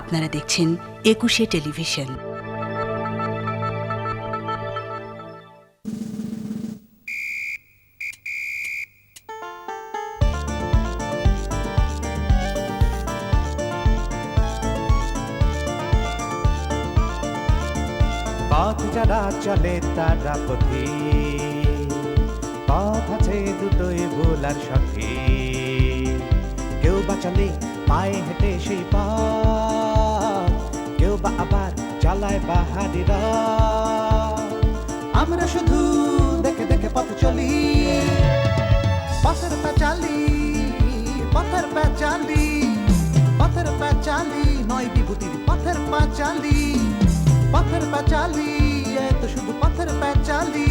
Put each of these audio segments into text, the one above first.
আপনারা দেখছেন একুশে টেলিভিশন। পথ যারা চলে তারা পথে পথ আছে দুটোই ভোলার সাথে কেউ চলে পায়ে হেঁটে সেই পথ। বা আবার চালায় বাহারিরা আমরা শুধু দেখে দেখে পথ চলি, পথের পেঁচালি পথের পেঁচালি পথের পেঁচালি নয় বিভূতির, পথের পাঁচালি পথের পাঁচালি এত শুধু পথের পাঁচালি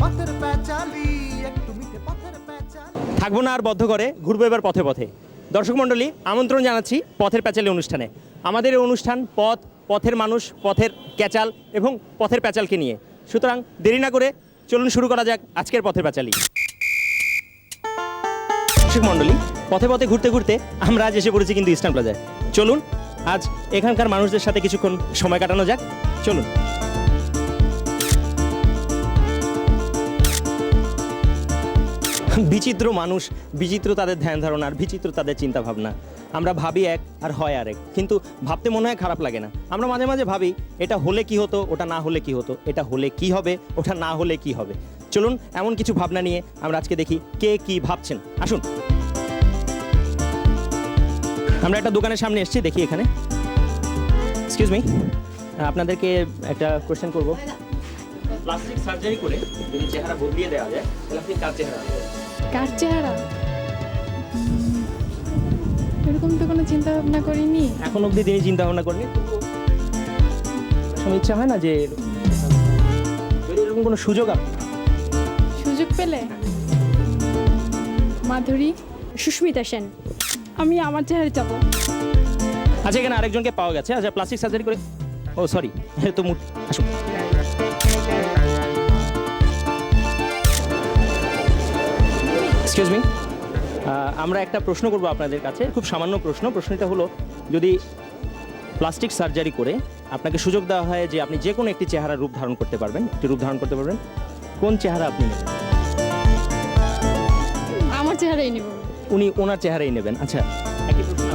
পথের পাঁচালি, একটু মিঠে পথের পাঁচালি। থাকব না আর বদ্ধ করে ঘুরবো এবার পথে পথে। দর্শক মণ্ডলী, আমন্ত্রণ জানাচ্ছি পথের প্যাচালি অনুষ্ঠানে। আমাদের এই অনুষ্ঠান পথ, পথের মানুষ, পথের ক্যাচাল এবং পথের প্যাচালকে নিয়ে। সুতরাং দেরি না করে চলুন শুরু করা যাক আজকের পথের প্যাচালি। দর্শক মণ্ডলী, পথে পথে ঘুরতে ঘুরতে আমরা আজ এসে পড়েছি কিন্তু ইস্টার্ন প্লাজায়। চলুন, আজ এখানকার মানুষদের সাথে কিছুক্ষণ সময় কাটানো যাক। চলুন। বিচিত্র মানুষ, বিচিত্র তাদের ধ্যান ধারণা আর বিচিত্র তাদের চিন্তা ভাবনা আমরা ভাবি এক আর হয় আর এক কিন্তু ভাবতে মনে হয় খারাপ লাগে না। আমরা মাঝে মাঝে ভাবি, এটা হলে কি হতো, ওটা না হলে কি হতো, এটা হলে কি হবে, ওটা না হলে কি হবে। চলুন, এমন কিছু ভাবনা নিয়ে আমরা আজকে দেখি কে কি ভাবছেন। আসুন। আমরা একটা দোকানের সামনে এসেছি, দেখি এখানে। এক্সকিউজ মি আপনাদেরকে একটা কোশ্চেন করব। প্লাস্টিক সার্জারি করে যদি চেহারা বদলিয়ে দেওয়া যায়, তাহলে আপনি কার চেহারা? কার চেহারা? এরকম তো কোনো চিন্তা ভাবনা করিনি। এখন অবধি তিনি চিন্তা ভাবনা করেনি ইচ্ছা হয় না যে এরকম কোনো সুযোগ সুযোগ পেলে? মাধুরী? সুস্মিতা সেন আমি আমার চেহারা যাব। আচ্ছা এখানে আরেকজনকে পাওয়া গেছে। আচ্ছা প্লাস্টিক সার্জারি করে ও সরি তো মুট আসুন। এক্সকিউজ মি আমরা একটা প্রশ্ন করব আপনাদের কাছে খুব সামান্য প্রশ্ন। প্রশ্নটা হলো যদি প্লাস্টিক সার্জারি করে আপনাকে সুযোগ দেওয়া হয় যে আপনি যে কোনো একটি চেহারা রূপ ধারণ করতে পারবেন একটি রূপ ধারণ করতে পারবেন কোন চেহারা আপনি নেবেন? আমার চেহারাই নেব। উনি ওনার চেহারাই নেবেন আচ্ছা। একই প্রশ্ন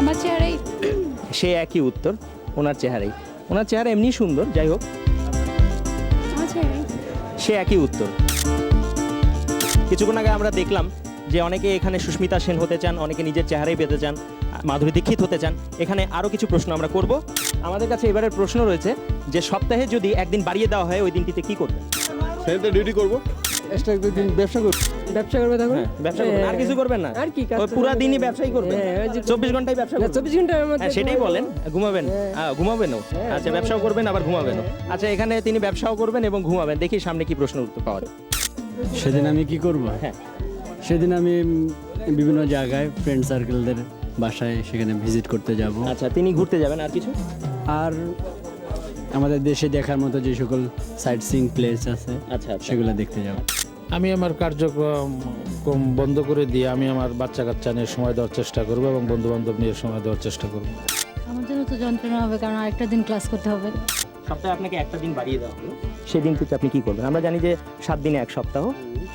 আমার চেহারাই। সে একই উত্তর ওনার চেহারাই। ওনার চেহারা এমনি সুন্দর যাই হোক। সে একই উত্তর। কিছুক্ষণ আগে আমরা দেখলাম যে অনেকে এখানে সুস্মিতা সেন হতে চান অনেকে নিজের চেহারাই পেতে চান মাধুরী দীক্ষিত হতে চান। এখানে আরও কিছু প্রশ্ন আমরা করব। আমাদের কাছে এবারের প্রশ্ন রয়েছে যে সপ্তাহে যদি একদিন বাড়িয়ে দেওয়া হয় ওই দিনটিতে কি করবেন? সেটা ডিউটি করব। এক্সট্রা একদিন ব্যবসা করব ব্যবসা করবে তখন? হ্যাঁ, ব্যবসা করবেন আর কিছু করবেন না। আর কি কাজ ওই তো পুরা? দিনই ব্যবসাই করবেন। হ্যাঁ, ওই চব্বিশ ঘন্টায় ব্যবসা করবেন। চব্বিশ ঘণ্টার মধ্যে হ্যাঁ সেটাই বলেন ঘুমাবেন। ঘুমাবেনও। আচ্ছা ব্যবসাও করবেন আবার ঘুমাবেনও। আচ্ছা এখানে তিনি ব্যবসাও করবেন এবং ঘুমাবেন। দেখি সামনে কি প্রশ্ন উত্তর পাওয়া যায়। সেদিন আমি কি করব? হ্যাঁ। সেদিন আমি বিভিন্ন জায়গায় ফ্রেন্ড সার্কেলদের বাসায় সেখানে ভিজিট করতে যাব। আচ্ছা তিনি ঘুরতে যাবেন আর কিছু? আর আমাদের দেশে দেখার মতো যে সকল সাইট সিং প্লেস আছে আচ্ছা আচ্ছা। সেগুলো দেখতে যাব। আমি আমার কার্যক্রম কম বন্ধ করে দিয়ে আমি আমার বাচ্চা কাচ্চা নিয়ে সময় দেওয়ার চেষ্টা করব এবং বন্ধু বান্ধব নিয়ে সময় দেওয়ার চেষ্টা করব। আমার জন্য তো যন্ত্রণা হবে কারণ আরেকটা দিন ক্লাস করতে হবে। সপ্তাহে আপনাকে একটা দিন বাড়িয়ে দেওয়া হলো সেদিন থেকে আপনি কি করবেন? আমরা জানি যে সাত দিনে এক সপ্তাহ।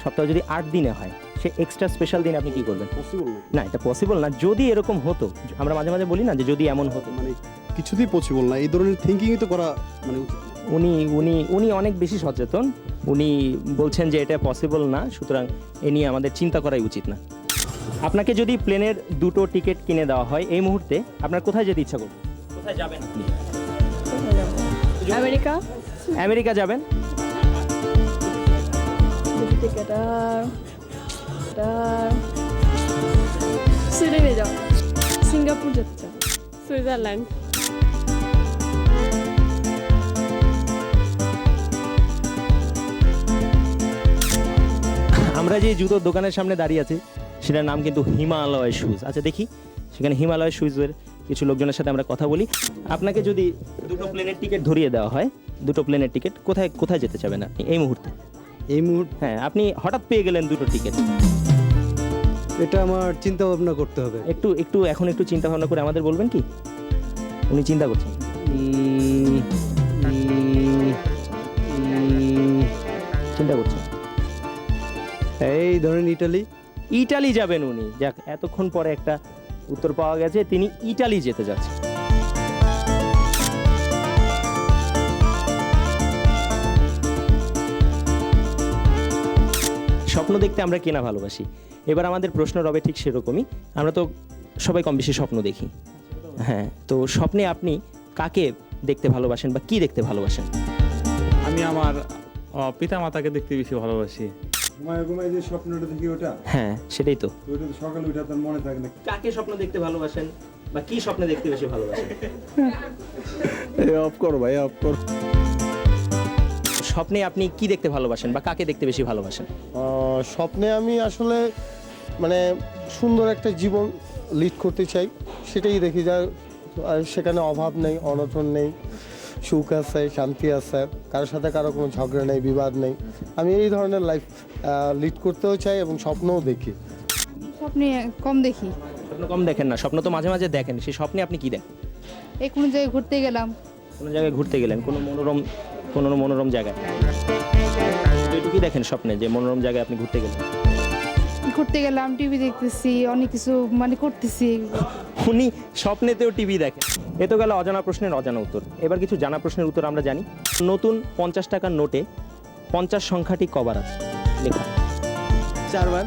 সপ্তাহ যদি আট দিনে হয় সে এক্সট্রা স্পেশাল দিন আপনি কি করবেন? না। এটা পসিবল না। যদি এরকম হতো আমরা মাঝে মাঝে বলি না যে যদি এমন হতো। মানে কিছুতেই পসিবল না। এই ধরনের থিঙ্কিংই তো করা মানে উনি উনি উনি অনেক বেশি সচেতন। উনি বলছেন যে এটা পসিবল না সুতরাং এ নিয়ে আমাদের চিন্তা করাই উচিত না। আপনাকে যদি প্লেনের দুটো টিকিট কিনে দেওয়া হয় এই মুহূর্তে আপনার কোথায় যেতে ইচ্ছা করবে? কোথায় যাবেন আপনি? আমেরিকা। আমেরিকা যাবেন? সুইডেনে যাও। সিঙ্গাপুর যাচ্ছে সুইজারল্যান্ড। আমরা যে জুতোর দোকানের সামনে দাঁড়িয়ে আছি সেটার নাম কিন্তু হিমালয় শুজ আচ্ছা দেখি। সেখানে হিমালয় শুজের কিছু লোকজনের সাথে আমরা কথা বলি। আপনাকে যদি দুটো প্লেনের টিকিট ধরিয়ে দেওয়া হয় দুটো প্লেনের টিকিট কোথায় কোথায় যেতে চাবেন আপনি? এই মুহূর্তে। এই মুহূর্তে? হ্যাঁ আপনি হঠাৎ পেয়ে গেলেন দুটো টিকিট এটা আমার চিন্তা ভাবনা করতে হবে। একটু একটু এখন একটু চিন্তা ভাবনা করে আমাদের বলবেন কি? উনি চিন্তা করছেন। চিন্তা করছেন। এই ধরেন ইটালি। ইটালি যাবেন উনি। যাক এতক্ষণ পরে একটা উত্তর পাওয়া গেছে। তিনি ইটালি যেতে যাচ্ছেন। স্বপ্ন দেখতে আমরা কেনা ভালোবাসি। এবার আমাদের প্রশ্ন রবে ঠিক সেরকমই। আমরা তো সবাই কম বেশি স্বপ্ন দেখি। হ্যাঁ তো স্বপ্নে আপনি কাকে দেখতে ভালোবাসেন বা কি দেখতে ভালোবাসেন? আমি আমার পিতা মাতাকে দেখতে বেশি ভালোবাসি। ঘুমায় ঘুমায় যে স্বপ্নটা দেখি ওটা? হ্যাঁ সেটাই তো। ওইটা তো সকালে উঠে তার মনে থাকে না। কাকে স্বপ্ন দেখতে ভালোবাসেন বা কি স্বপ্নে দেখতে বেশি ভালোবাসেন? অফ করো ভাই অফ করো। স্বপ্নে আপনি কি দেখতে ভালোবাসেন বা কাকে দেখতে বেশি ভালোবাসেন? আহ, স্বপ্নে আমি আসলে মানে সুন্দর একটা জীবন লিড করতে চাই সেটাই দেখি যা আর সেখানে অভাব নেই অনটন নেই সুখ আছে শান্তি আছে কারোর সাথে কারও কোনো ঝগড়া নেই বিবাদ নেই। আমি এই ধরনের লাইফ লিড করতেও চাই এবং স্বপ্নও দেখি। স্বপ্নে কম দেখি। স্বপ্ন কম দেখেন না স্বপ্ন তো মাঝে মাঝে দেখেন সেই স্বপ্নে আপনি কি দেখেন? এই কোনো জায়গায় ঘুরতে গেলাম। কোনো জায়গায় ঘুরতে গেলেন কোনো মনোরম কোনো মনোরম জায়গায়? এটুকুই দেখেন স্বপ্নে যে মনোরম জায়গায় আপনি ঘুরতে গেলেন? ঘুরতে গেলাম টিভি দেখতেছি অনেক কিছু মানে করতেছি। উনি স্বপ্নেতেও টিভি দেখেন। এ তো গেল অজানা প্রশ্নের অজানা উত্তর। এবার কিছু জানা প্রশ্নের উত্তর আমরা জানি। নতুন পঞ্চাশ টাকার নোটে পঞ্চাশ সংখ্যাটি কবার আছে? লেখা। চারবার?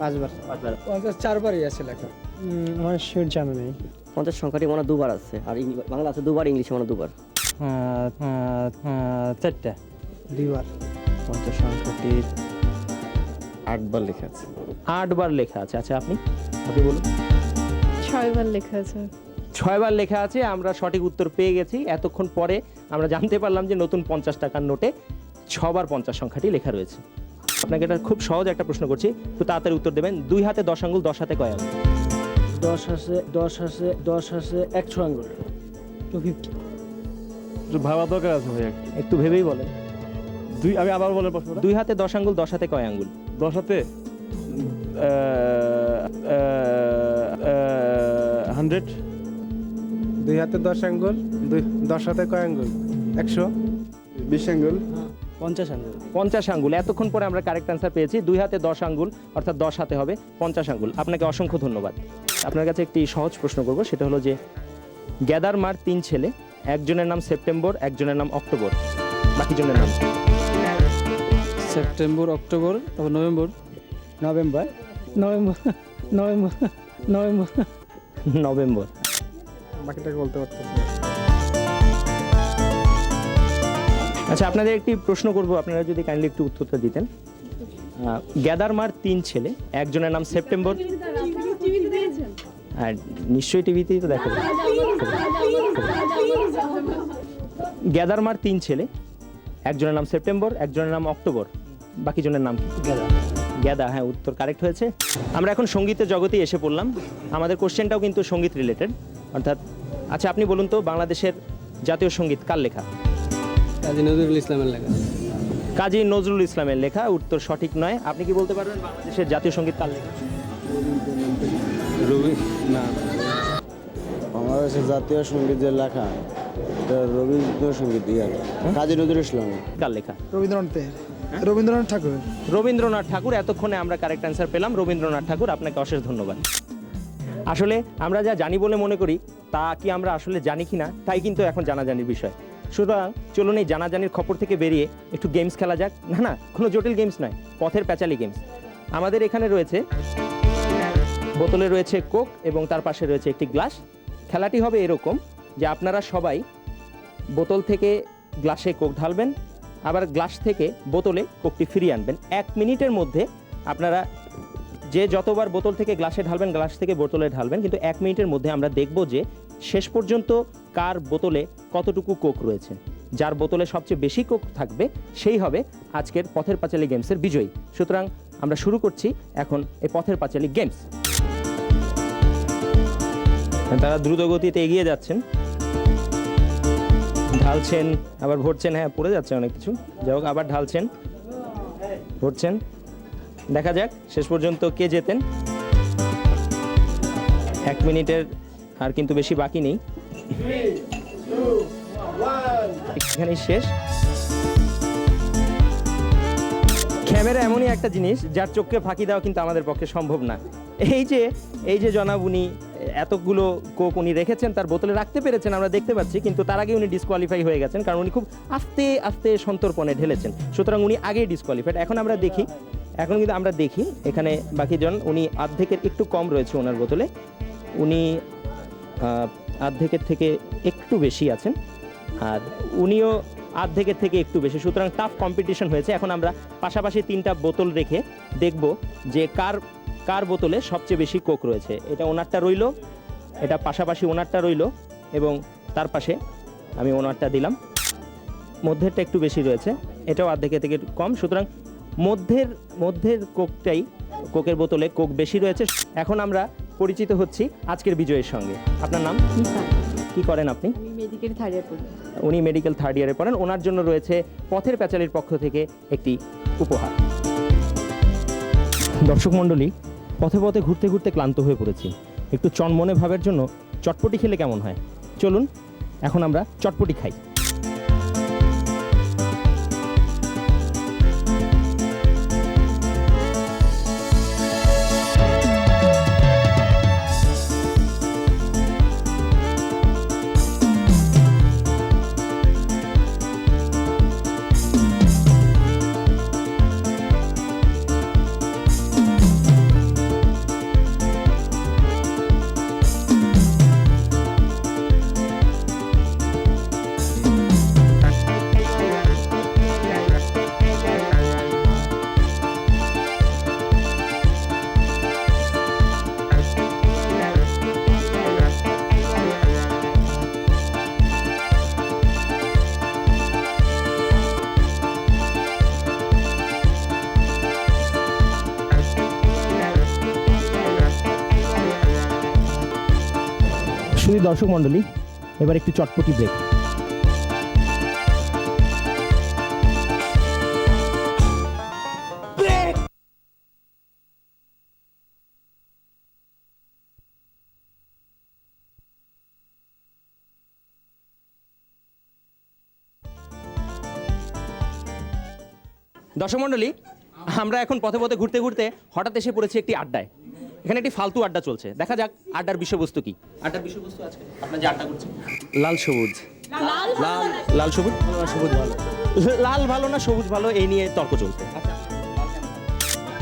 পাঁচবার। পাঁচবার। পঞ্চাশ চারবারই আছে লেখা। আমার শিওর জানা নেই। পঞ্চাশ সংখ্যাটি মনে হয় দুবার আছে। আর বাংলা আছে দুবার ইংলিশে মনে দুবার। চারটা। দুইবার। পঞ্চাশ সংখ্যাটি আটবার লেখা আছে। আটবার লেখা আছে। আচ্ছা আপনি? আপনি বলুন। ছয়বার লেখা আছে। ছয়বার লেখা আছে আমরা সঠিক উত্তর পেয়ে গেছি। এতক্ষণ পরে আমরা জানতে পারলাম যে নতুন পঞ্চাশ টাকার নোটে ছবার পঞ্চাশ সংখ্যাটি লেখা রয়েছে। আপনাকে এটা খুব সহজ একটা প্রশ্ন করছি। একটু তাড়াতাড়ি উত্তর দেবেন। দুই হাতে দশ আঙ্গুল দশ হাতে কয় আঙ্গুল? দশ আছে দশ আছে দশ আছে একশো আঙ্গুল। টু ফিফটি ভাবা দরকার আছে ভাই একটু। একটু ভেবেই বলেন। দুই আমি আবার বলে প্রশ্নটা। দুই হাতে দশ আঙ্গুল দশ হাতে কয় আঙ্গুল? দশ হাতে? হান্ড্রেড? দুই হাতে দশ আঙ্গুল দুই দশ হাতে কয় আঙ্গুল? একশো? বিশ অ্যাঙ্গেল পঞ্চাশ আঙ্গুল। পঞ্চাশ আঙ্গুল। এতক্ষণ পরে আমরা কারেক্ট অ্যান্সার পেয়েছি। দুই হাতে দশ আঙ্গুল অর্থাৎ দশ হাতে হবে পঞ্চাশ আঙ্গুল। আপনাকে অসংখ্য ধন্যবাদ। আপনার কাছে একটি সহজ প্রশ্ন করব সেটা হলো যে গ্যাদার মার তিন ছেলে একজনের নাম সেপ্টেম্বর একজনের নাম অক্টোবর বাকি জনের নাম কি? সেপ্টেম্বর অক্টোবর তারপর November November November November November November বাকিটাকে বলতে পারতেছি আচ্ছা আপনাদের একটি প্রশ্ন করব আপনারা যদি কাইন্ডলি একটু উত্তরটা দিতেন গ্যাদার মার তিন ছেলে একজনের নাম সেপ্টেম্বর আর নিশ্চয়ই টিভিতেই তো দেখা যায় গ্যাদার মার তিন ছেলে একজনের নাম সেপ্টেম্বর একজনের নাম অক্টোবর। বাকি জনের নাম কি? গ্যাদা হ্যাঁ উত্তর কারেক্ট হয়েছে। আমরা এখন সঙ্গীতের জগতে এসে পড়লাম। আমাদের কোশ্চেনটাও কিন্তু সংগীত রিলেটেড অর্থাৎ আচ্ছা আপনি বলুন তো বাংলাদেশের জাতীয় সংগীত কার লেখা? কাজী নজরুল ইসলামের লেখা। কাজী নজরুল ইসলামের লেখা উত্তর সঠিক নয়। আপনি কি বলতে পারবেন বাংলাদেশের জাতীয় সংগীত কার লেখা? রবি না। বাংলাদেশের জাতীয় সংগীত যে লেখা? রবীন্দ্রসঙ্গীত ইয়ার কাজী নজরুল ইসলাম। কার লেখা? রবীন্দ্রনাথের রবীন্দ্রনাথ ঠাকুর। রবীন্দ্রনাথ ঠাকুর এতক্ষণে আমরা কারেক্ট অ্যান্সার পেলাম। রবীন্দ্রনাথ ঠাকুর আপনাকে অশেষ ধন্যবাদ। আসলে আমরা যা জানি বলে মনে করি তা কি আমরা আসলে জানি কি না তাই কিন্তু এখন জানাজানির বিষয়। সুতরাং চলুন এই জানাজানির খবর থেকে বেরিয়ে একটু গেমস খেলা যাক। না না কোনো জটিল গেমস নয় পথের প্যাচালি গেমস আমাদের এখানে রয়েছে বোতলে রয়েছে কোক এবং তার পাশে রয়েছে একটি গ্লাস খেলাটি হবে এরকম যে আপনারা সবাই বোতল থেকে গ্লাসে কোক ঢালবেন, আবার গ্লাস থেকে বোতলে কোকটি ফিরিয়ে আনবেন। এক মিনিটের মধ্যে আপনারা যে যতবার বোতল থেকে গ্লাসে ঢালবেন, গ্লাস থেকে বোতলে ঢালবেন, কিন্তু এক মিনিটের মধ্যে আমরা দেখব যে শেষ পর্যন্ত কার বোতলে কতটুকু কোক রয়েছে। যার বোতলে সবচেয়ে বেশি কোক থাকবে, সেই হবে আজকের পথের পাঁচালী গেমসের বিজয়ী। সুতরাং আমরা শুরু করছি এখন এই পথের পাঁচালী গেমস। তারা দ্রুত গতিতে এগিয়ে যাচ্ছেন। ঢালছেন আবার ভরছেন হ্যাঁ পড়ে যাচ্ছে অনেক কিছু। যাই হোক আবার ঢালছেন ভরছেন। দেখা যাক শেষ পর্যন্ত কে যেতেন এক মিনিটের আর কিন্তু বেশি বাকি নেই। এখানেই শেষ। ক্যামেরা এমনই একটা জিনিস যার চোখকে ফাঁকি দেওয়া কিন্তু আমাদের পক্ষে সম্ভব না। এই যে এই যে জনাব উনি এতগুলো কোক উনি রেখেছেন তার বোতলে রাখতে পেরেছেন আমরা দেখতে পাচ্ছি কিন্তু তার আগে উনি ডিসকোয়ালিফাই হয়ে গেছেন কারণ উনি খুব আস্তে আস্তে সন্তর্পণে ঢেলেছেন। সুতরাং উনি আগেই ডিসকোয়ালিফাইড এখন আমরা দেখি এখন কিন্তু আমরা দেখি এখানে বাকিজন উনি অর্ধেকের একটু কম রয়েছে ওনার বোতলে। উনি আহ, অর্ধেকের থেকে একটু বেশি আছেন। আর উনিও অর্ধেকের থেকে একটু বেশি। সুতরাং টাফ কম্পিটিশন হয়েছে। এখন আমরা পাশাপাশি তিনটা বোতল রেখে দেখব যে কার কার বোতলে সবচেয়ে বেশি কোক রয়েছে। এটা ওনারটা রইল এটা পাশাপাশি ওনারটা রইল এবং তার পাশে আমি ওনারটা দিলাম। মধ্যেরটা একটু বেশি রয়েছে এটাও অর্ধেকের থেকে একটু কম। সুতরাং মধ্যের মধ্যের কোকটাই কোকের বোতলে কোক বেশি রয়েছে। এখন আমরা পরিচিত হচ্ছি আজকের বিজয়ের সঙ্গে। আপনার নাম? কি করেন আপনি? মেডিকেল থার্ড ইয়ার পড়ি। উনি মেডিকেল থার্ড ইয়ারে পড়েন। ওনার জন্য রয়েছে পথের প্যাচালির পক্ষ থেকে একটি উপহার। দর্শক মণ্ডলী, পথে পথে ঘুরতে ঘুরতে ক্লান্ত হয়ে পড়েছি। একটু চনমনে ভাবের জন্য চটপটি খেলে কেমন হয়? চলুন, এখন আমরা চটপটি খাই। শুধু দর্শক মণ্ডলী, এবার একটু চটপটি ব্রেক দর্শক মণ্ডলী, আমরা এখন পথে পথে ঘুরতে ঘুরতে হঠাৎ এসে পড়েছি একটি আড্ডায়। এখানে একটি ফালতু আড্ডা চলছে। দেখা যাক আড্ডার বিষয়বস্তু কি। আড্ডার বিষয়বস্তু আজকে। আপনার যে আড্ডা করছেন। লাল সবুজ। লাল লাল সবুজ? সবুজ ভালো। লাল ভালো না সবুজ ভালো এই নিয়ে তর্ক চলছে।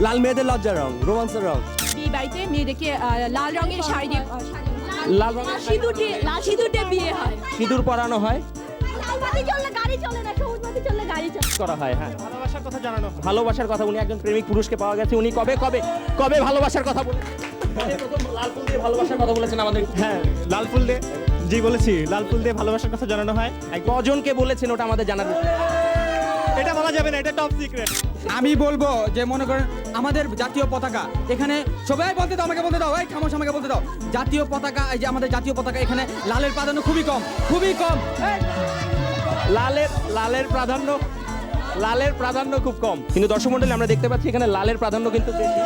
লাল মেয়েদের লজ্জার রং রোমান্সের রং। বিয়ে বাড়িতে মেয়েদেরকে লাল রঙের শাড়ি দিয়ে লাল রঙের সিঁদুর দিয়ে লাল সিঁদুর দিয়ে বিয়ে হয়। সিঁদুর পরানো হয়। লাল বাতি চললে গাড়ি চলে না সবুজ চললে গাড়ি চলে করা হয় হ্যাঁ। ভালোবাসার কথা জানানো। ভালোবাসার কথা উনি একজন প্রেমিক পুরুষকে পাওয়া গেছে। উনি কবে কবে কবে ভালোবাসার কথা বলে প্রথম লাল ফুল দিয়ে ভালোবাসার কথা বলেছেন আমাদের? হ্যাঁ লাল ফুল দিয়ে জি বলেছি লাল ফুল দিয়ে ভালোবাসার কথা জানানো হয়। কজনকে বলেছেন ওটা আমাদের জানার এটা বলা যাবে না এটা টপ সিক্রেট আমি বলব যে মনে করেন আমাদের জাতীয় পতাকা এখানে সবাই বলতে দাও আমাকে বলতে দাও এই খামোশ আমাকে বলতে দাও। জাতীয় পতাকা এই যে আমাদের জাতীয় পতাকা এখানে লালের প্রাধান্য খুবই কম খুবই কম। লালের লালের প্রাধান্য লালের প্রাধান্য খুব কম। কিন্তু দর্শক মণ্ডলী আমরা দেখতে পাচ্ছি এখানে লালের প্রাধান্য কিন্তু বেশি।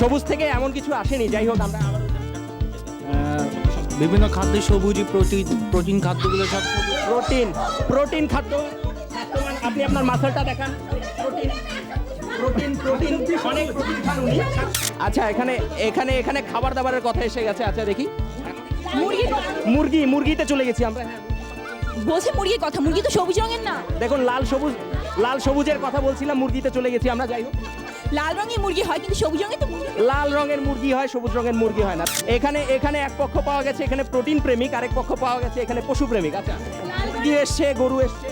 সবুজ থেকে এমন কিছু আসেনি যাই হোক আমরা বিভিন্ন খাদ্য সবুজই প্রোটিন প্রোটিন খাদ্যগুলো সব প্রোটিন প্রোটিন খাদ্য। আপনি আপনার মাসলটা দেখান। প্রোটিন প্রোটিন প্রোটিন অনেক প্রোটিন খান উনি। আচ্ছা এখানে এখানে এখানে খাবার দাবারের কথা এসে গেছে। আচ্ছা দেখি। মুরগি মুরগি মুরগিতে চলে গেছি আমরা। বসে মুরগির কথা মুরগি তো সবুজ রঙের না। দেখুন লাল সবুজ লাল সবুজের কথা বলছিলাম মুরগিতে চলে গেছি আমরা যাই হোক। লাল রঙের মুরগি হয় কিন্তু সবুজ রঙের তো মুরগি। লাল রঙের মুরগি হয় সবুজ রঙের মুরগি হয় না। এখানে এখানে এক পক্ষ পাওয়া গেছে এখানে প্রোটিন প্রেমিক আরেক পক্ষ পাওয়া গেছে এখানে পশু প্রেমিক। আচ্ছা মুরগি এসছে? গরু এসছে।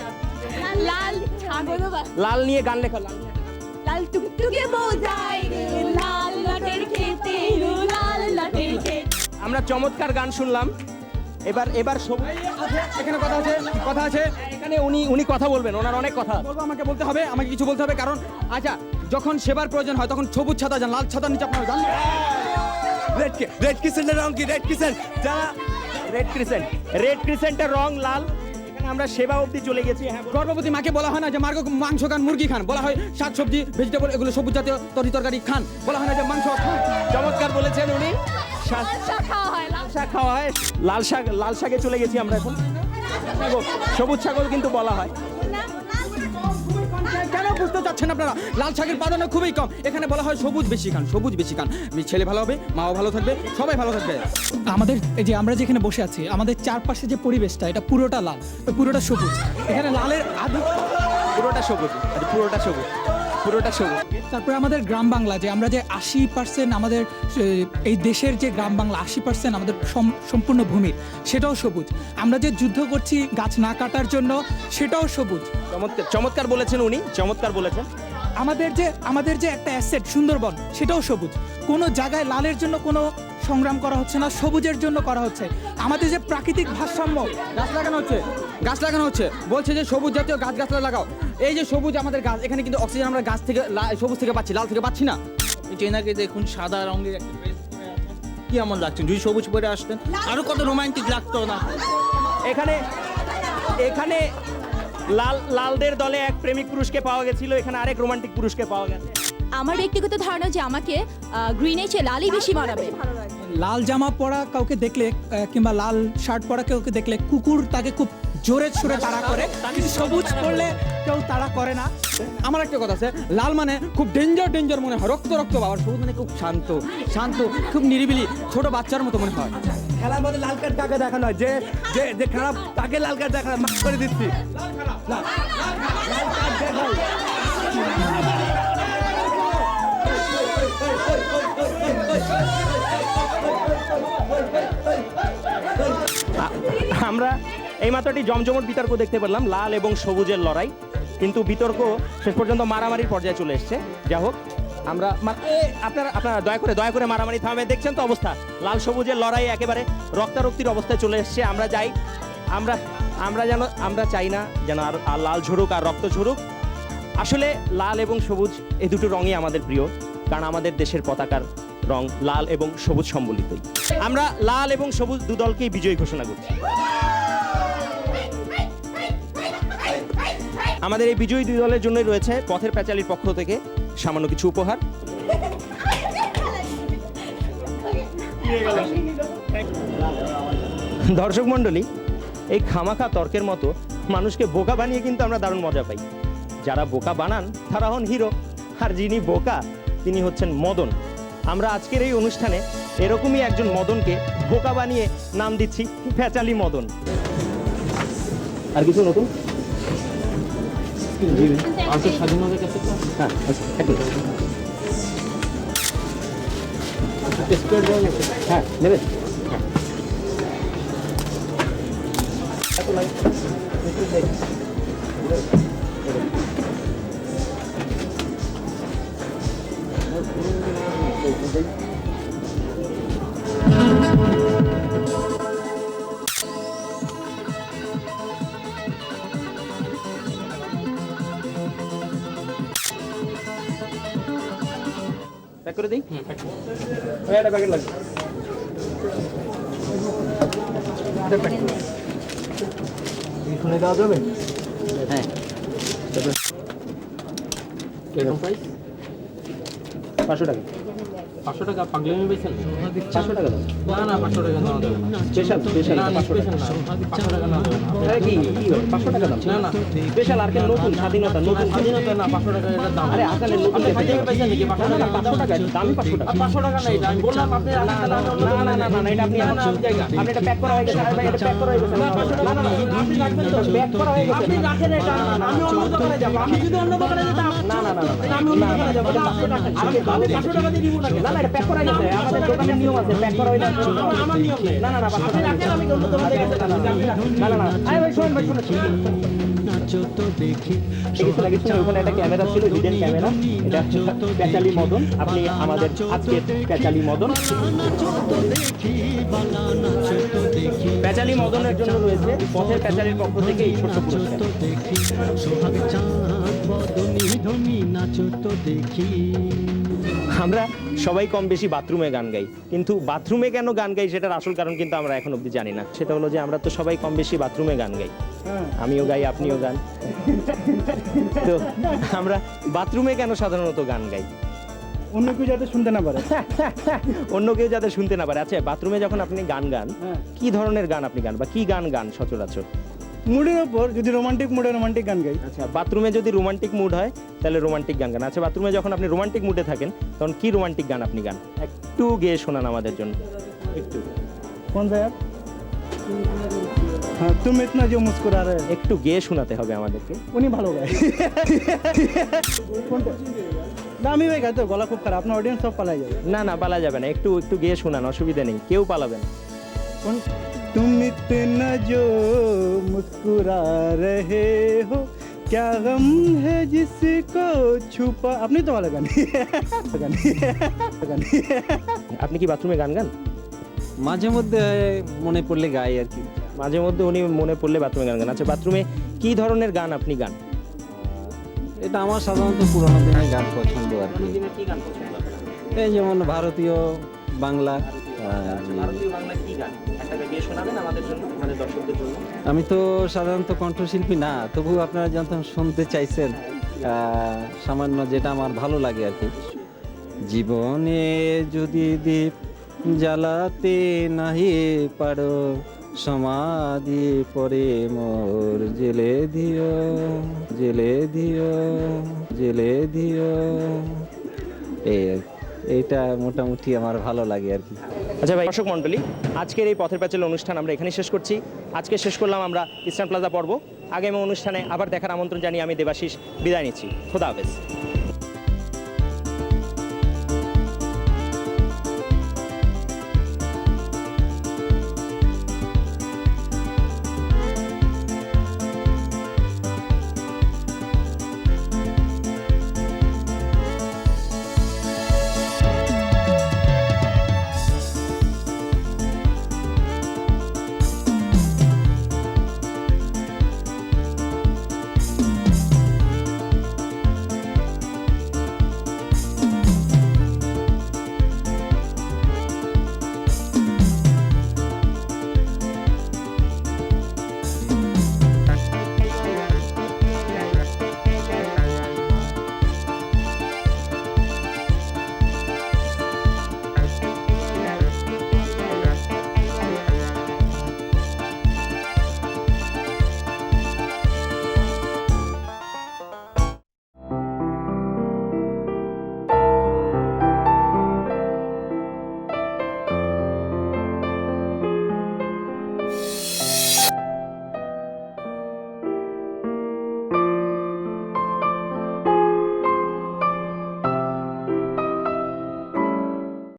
লাল ছাগল লাল নিয়ে গান লেখা লাল লাল টুকটুকে বোঝাই রে লাল লাটের খেতে লাল লাটের খেতে। আমরা চমৎকার গান শুনলাম। এবার এবার এখানে কথা আছে কথা আছে। এখানে উনি উনি কথা বলবেন ওনার অনেক কথা। বলব আমাকে বলতে হবে আমাকে কিছু বলতে হবে কারণ আচ্ছা যখন সেবার প্রয়োজন হয় তখন সবুজ ছাতা যান লাল ছাতা নিচে আপনারা যান। রেড রেড ক্রিসেন্টের রং কি রেড ক্রিসেন্ট? যারা রেড ক্রিসেন্ট রেড ক্রিসেন্টের রং লাল। এখানে আমরা সেবা অবধি চলে গেছি হ্যাঁ গর্ভবতী মাকে বলা হয় না যে মার্গ মাংস খান মুরগি খান বলা হয় শাক সবজি ভেজিটেবল এগুলো সবুজ জাতীয় তরি তরকারি খান বলা হয় না যে মাংস খান। চমৎকার বলেছেন উনি। শাক শাক খাওয়া হয় লাল শাক খাওয়া হয়? লাল শাক লাল শাকে চলে গেছি আমরা এখন। সবুজ ছাগল কিন্তু বলা হয়। কেন বুঝতে চাচ্ছেন আপনারা? লাল শাকের প্রাধান্য খুবই কম। এখানে বলা হয় সবুজ বেশি খান সবুজ বেশি খান ছেলে ভালো হবে মাও ভালো থাকবে সবাই ভালো থাকবে। আমাদের এই যে আমরা যেখানে বসে আছি আমাদের চারপাশে যে পরিবেশটা এটা পুরোটা লাল পুরোটা সবুজ। এখানে লালের আদি পুরোটা সবুজ পুরোটা সবুজ। পুরোটা সবুজ তারপরে আমাদের গ্রাম বাংলা যে আমরা যে আশি পার্সেন্ট আমাদের এই দেশের যে গ্রাম বাংলা আশি পার্সেন্ট আমাদের সম্পূর্ণ ভূমি সেটাও সবুজ। আমরা যে যুদ্ধ করছি গাছ না কাটার জন্য সেটাও সবুজ। চমৎকার চমৎকার বলেছেন উনি চমৎকার বলেছেন। আমাদের যে আমাদের যে একটা অ্যাসেট সুন্দরবন সেটাও সবুজ। কোনো জায়গায় লালের জন্য কোনো সংগ্রাম করা হচ্ছে না সবুজের জন্য করা হচ্ছে। আমাদের যে প্রাকৃতিক ভারসাম্য গাছ লাগানো হচ্ছে গাছ লাগানো হচ্ছে। বলছে যে সবুজ জাতীয় গাছ গাছলা লাগাও। এই যে সবুজ আমাদের গাছ এখানে কিন্তু অক্সিজেন আমরা গাছ থেকে সবুজ থেকে পাচ্ছি লাল থেকে পাচ্ছি না। চেনাকে দেখুন সাদা রঙের একটা ড্রেস কি এমন লাগছে? যদি সবুজ পরে আসতেন আরও কত রোমান্টিক লাগতো না। এখানে এখানে লাল লালদের দলে এক প্রেমিক পুরুষকে পাওয়া গেছিল এখানে আরেক রোমান্টিক পুরুষকে পাওয়া গেছে। আমার ব্যক্তিগত ধারণা যে আমাকে গ্রিনে চেয়ে লালই বেশি মানাবে। লাল জামা পরা কাউকে দেখলে কিংবা লাল শার্ট পরা কাউকে দেখলে কুকুর তাকে খুব জোরে সুরে তাড়া করে কিন্তু সবুজ পরলে কেউ তাড়া করে না আমার একটা কথা আছে লাল মানে খুব ডেঞ্জার ডেঞ্জার মনে হয় রক্ত রক্ত বাবার সবুজ মানে খুব শান্ত শান্ত খুব নিরিবিলি ছোট বাচ্চার মতো মনে হয় খেলার মধ্যে লাল কার্ড কাকে দেখানো হয় যে যে যে খারাপ তাকে লাল কার্ড দেখানো মাফ করে দিচ্ছি আমরা এইমাত্র একটি জমজমট বিতর্ক দেখতে পেলাম, লাল এবং সবুজের লড়াই। কিন্তু বিতর্ক শেষ পর্যন্ত মারামারির পর্যায়ে চলে এসছে। যা হোক, আমরা আপনারা আপনারা দয়া করে দয়া করে মারামারি থামে দেখছেন তো অবস্থা? লাল সবুজের লড়াই একেবারে রক্তারক্তির অবস্থায় চলে এসছে। আমরা যাই। আমরা আমরা যেন আমরা চাই না যেন আর লাল ঝরুক আর রক্ত ঝরুক। আসলে লাল এবং সবুজ এই দুটো রঙই আমাদের প্রিয়, কারণ আমাদের দেশের পতাকার রং লাল এবং সবুজ সম্বলিত আমরা লাল এবং সবুজ দু দলকেই বিজয়ী ঘোষণা করছি। আমাদের এই বিজয়ী দুই দলের জন্যই রয়েছে পথের প্যাচালির পক্ষ থেকে সামান্য কিছু উপহার। দর্শক মণ্ডলী, এই খামাখা তর্কের মতো মানুষকে বোকা বানিয়ে কিন্তু আমরা দারুণ মজা পাই। যারা বোকা বানান, তারা হন হিরো। আর যিনি বোকা, তিনি হচ্ছেন মদন। আমরা আজকের এই অনুষ্ঠানে এরকমই একজন মদনকে বোকা বানিয়ে নাম দিচ্ছি প্যাচালি মদন। আর কিছু নতুন? কাছে হ্যাঁ আচ্ছা, একটু। হ্যাঁ। প্যাক করে দিই? ওই একটা প্যাকেট লাগবে। শুনে দেওয়া যাবে? হ্যাঁ। পাঁচশো টাকা। পাঁচশো টাকা পাগলামি পেয়েছেন পাঁচশো টাকা না না পাঁচশো টাকা দেওয়া যাবে না স্পেশাল স্পেশাল না না স্পেশাল না পাঁচশো টাকা না দেবে না কি পাঁচশো টাকা দাম না না স্পেশাল আর কি নতুন স্বাধীনতা নতুন স্বাধীনতা না পাঁচশো টাকা এটার দাম আরে আসলে নতুন আপনি নাকি পাঁচশো না, না, টাকা পাঁচশো টাকা দামি পাঁচশো টাকা পাঁচশো টাকা না এটা আমি বললাম আপনি না না না না না না না এটা আপনি না, না, আমার জায়গা আপনি এটা প্যাক করা হয়ে গেছে ভাই এটা প্যাক করা হয়ে গেছে না, না, না, আপনি রাখবেন তো? প্যাক করা হয়ে গেছে আপনি রাখেন এটা আমি অন্য দোকানে যাব আমি যদি অন্য দোকানে যেতাম না না না না না না এটা প্যাক করা হয়ে গেছে আমাদের দোকানের নিয়ম আছে প্যাক করা হয়ে গেছে আমার- নিয়ম নেই না না না না না না আরে ভাই শুনুন ভাই শুনুন ঠিক দেখি একটা ক্যামেরা ছিল হিডেন ক্যামেরা। এটা প্যাচালি মদন। আপনি আমাদের আজকের প্যাচালি মদন। প্যাচালি মদনের জন্য রয়েছে পথের প্যাচালির পক্ষ থেকে এই ছোট্ট পুরস্কার। আমরা সবাই কম বেশি বাথরুমে গান গাই। কিন্তু বাথরুমে কেন গান গাই সেটার আসল কারণ কিন্তু আমরা এখন অবধি জানি না। সেটা হলো যে আমরা তো সবাই কম বেশি বাথরুমে গান গাই। আমিও গাই আপনিও গান। তো আমরা বাথরুমে কেন সাধারণত গান গাই? অন্য কেউ যাতে শুনতে না পারে। অন্য কেউ যাতে শুনতে না পারে। আচ্ছা বাথরুমে যখন আপনি গান গান হ্যাঁ। কি ধরনের গান আপনি গান বা কি গান গান সচরাচর? মুডের ওপর যদি রোমান্টিক মুডে রোমান্টিক গান গাই। আচ্ছা বাথরুমে যদি রোমান্টিক মুড হয় তাহলে রোমান্টিক গান গান। আচ্ছা বাথরুমে যখন আপনি রোমান্টিক মুডে থাকেন তখন কি রোমান্টিক গান আপনি গান? একটু গেয়ে শোনান আমাদের জন্য। একটু। কোন জায়গা হ্যাঁ তুমি ইতনা যে মুস্কুরা রে। একটু গেয়ে শোনাতে হবে আমাদেরকে। উনি ভালো গায়। কোনটা? না আমি ভাই গাইতে গলা খুব খারাপ। আপনার অডিয়েন্স সব পালাই যাবে। না না পালা যাবে না। একটু একটু গেয়ে শোনান অসুবিধা নেই। কেউ পালাবে না। कौन तुम इतना जो मुस्कुरा रहे हो क्या गम है जिसको छुपा अपनी तो वाला गानी गानी गानी আপনি কি বাথরুমে গান গান মাঝে মধ্যে মনে পড়লে গাই আর কি মাঝে মধ্যে উনি মনে পড়লে বাথরুমে গান গান আচ্ছা বাথরুমে কি ধরনের গান আপনি গান এটা আমার সাধারণত পুরোনো দিনের গান পছন্দ আর কি কি গান পছন্দ এই যেমন ভারতীয় বাংলা আমি তো সাধারণত কণ্ঠশিল্পী না তবু আপনারা যখন শুনতে চাইছেন সামান্য যেটা আমার ভালো লাগে আর কি। জীবনে যদি দীপ জ্বালাতে নাহি পারো সমাধি পরে মোর জেলে দিও জেলে দিও জেলে দিও। এই এইটা মোটামুটি আমার ভালো লাগে আর কি। আচ্ছা ভাই, দর্শক মণ্ডলী, আজকের এই পথের প্যাচেল অনুষ্ঠান আমরা এখানে শেষ করছি। আজকে শেষ করলাম আমরা ইস্টার্ন প্লাজা পর্ব। আগামী অনুষ্ঠানে আবার দেখার আমন্ত্রণ জানিয়ে আমি দেবাশিস বিদায় নিচ্ছি। খোদা হাফেজ।